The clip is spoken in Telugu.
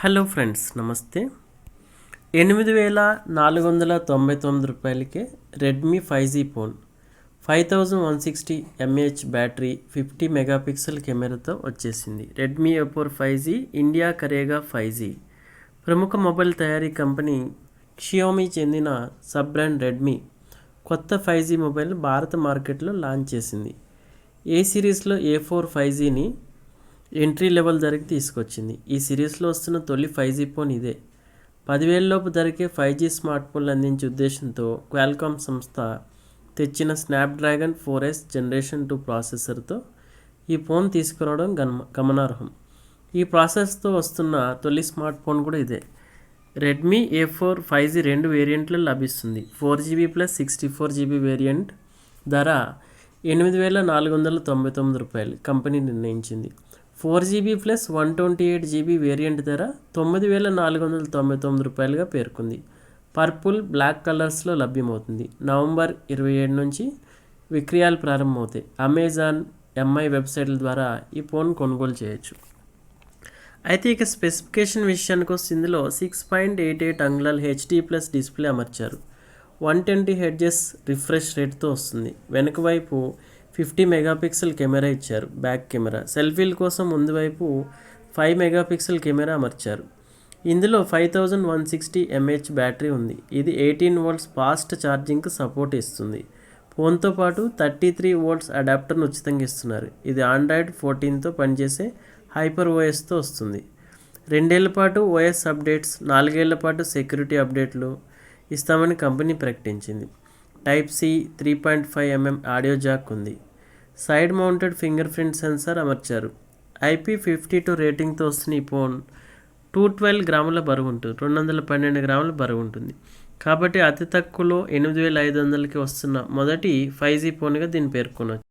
హలో ఫ్రెండ్స్ నమస్తే. ఎనిమిది వేల నాలుగు వందల తొంభై తొమ్మిది రూపాయలకే Redmi five G phone five thousand one sixty mAh battery fifty megapixel కెమెరాతో వచ్చేసింది. Redmi A four five G India కరేగా five G ప్రముఖ మొబైల్ తయారీ కంపెనీ షియోమీ చెందిన సబ్ బ్రాండ్ రెడ్మీ కొత్త ఫైవ్ జీ మొబైల్ భారత మార్కెట్లో లాంచ్ చేసింది. ఏ సిరీస్లో ఏ ఫోర్ ఫైవ్ జీని ఎంట్రీ లెవెల్ ధరకి తీసుకొచ్చింది. ఈ సిరీస్లో వస్తున్న తొలి ఫైవ్ జీ ఫోన్ ఇదే. పదివేలలోపు ధరకే ఫైవ్ జీ స్మార్ట్ ఫోన్లు అందించే ఉద్దేశంతో క్వాల్కామ్ సంస్థ తెచ్చిన Snapdragon four S generation two ప్రాసెసర్తో ఈ ఫోన్ తీసుకురావడం గమ గమనార్హం. ఈ ప్రాసెస్తో వస్తున్న తొలి స్మార్ట్ ఫోన్ కూడా ఇదే. Redmi A four five G రెండు వేరియంట్లో లభిస్తుంది. Four GB plus sixty four GB variant ధర ఎనిమిది వేల నాలుగు వందల తొంభై తొమ్మిది రూపాయలు. కంపెనీ నిర్ణయించింది. Four GB plus one twenty eight GB variant ధర తొమ్మిది వేల నాలుగు వందల తొంభై తొమ్మిది రూపాయలుగా పేర్కొంది. పర్పుల్ బ్లాక్ కలర్స్లో లభ్యమవుతుంది. నవంబర్ ఇరవై ఏడు నుంచి విక్రయాలు ప్రారంభమవుతాయి. అమెజాన్ ఎంఐ వెబ్సైట్ల ద్వారా ఈ ఫోన్ కొనుగోలు చేయొచ్చు. అయితే ఇక స్పెసిఫికేషన్ విషయానికి వస్తే ఇందులో సిక్స్ పాయింట్ ఎయిట్ ఎయిట్ అంగుళాలు హెచ్డి ప్లస్ డిస్ప్లే అమర్చారు. వన్ ట్వంటీ హెడ్జెస్ రిఫ్రెష్ రేట్తో వస్తుంది. వెనుక వైపు ఫిఫ్టీ మెగాపిక్సెల్ కెమెరా ఇచ్చారు బ్యాక్ కెమెరా. సెల్ఫీల కోసం ముందు వైపు ఫైవ్ మెగాపిక్సెల్ కెమెరా అమర్చారు. ఇందులో five thousand one sixty mAh battery ఉంది. ఇది ఎయిటీన్ వోల్ట్స్ ఫాస్ట్ ఛార్జింగ్కి సపోర్ట్ ఇస్తుంది. ఫోన్తో పాటు థర్టీ త్రీ వోల్ట్స్ అడాప్టర్ను ఉచితంగా ఇస్తున్నారు. ఇది ఆండ్రాయిడ్ ఫోర్టీన్తో పనిచేసే హైపర్ ఓఎస్తో వస్తుంది. రెండేళ్ళ పాటు ఓఎస్ అప్డేట్స్ నాలుగేళ్ళ పాటు సెక్యూరిటీ అప్డేట్లు ఇస్తామని కంపెనీ ప్రకటించింది. Type C three point five mm audio jack ఉంది. Side mounted fingerprint sensor అమర్చారు. ఐపీ ఫిఫ్టీ టూ రేటింగ్తో వస్తున్న ఈ ఫోన్ టూ ట్వెల్వ్ గ్రాముల బరువు ఉంటుంది రెండు వందల పన్నెండు గ్రాముల బరువు ఉంటుంది. కాబట్టి అతి తక్కువలో ఎనిమిది వేల ఐదు వందలకి వస్తున్న మొదటి ఫైవ్ జీ ఫోన్గా దీన్ని పేర్కొనవచ్చు